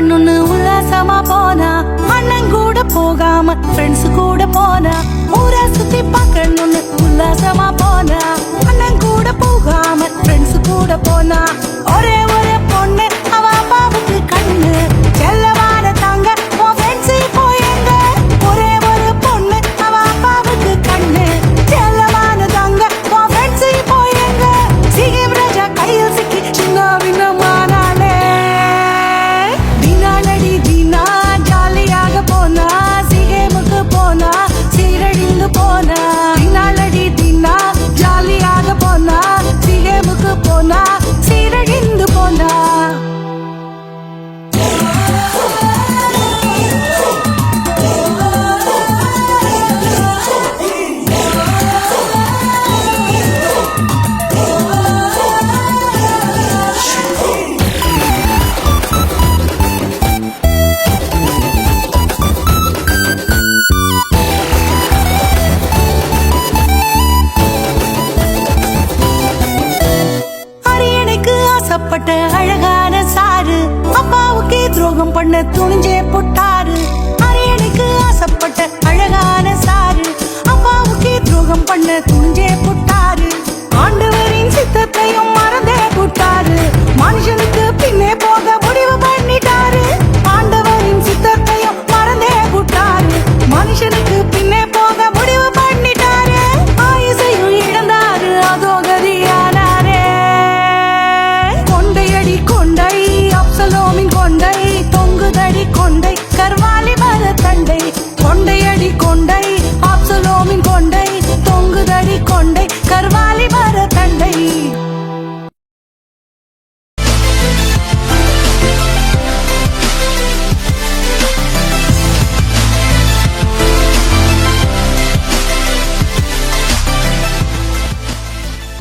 பண்ணணும்னு உல்லாசமா போனா அண்ணன் கூட போகாம ஃப்ரெண்ட்ஸ் கூட போனா ஊரை சுத்தி பார்க்கணும்னு உல்லாசமா போனா அரியணைக்கு அழகான சாரு அப்பாவுக்கே துரோகம் பண்ண துணிஞ்சே போட்டாரு. அரியணைக்கு ஆசைப்பட்ட அழகான சாரு அப்பாவுக்கே துரோகம் பண்ண துணிஞ்சே போட்டாரு. ஆண்டவரின் சித்தத்தையும் மறந்தே போட்டாரு. மனுஷனுக்கு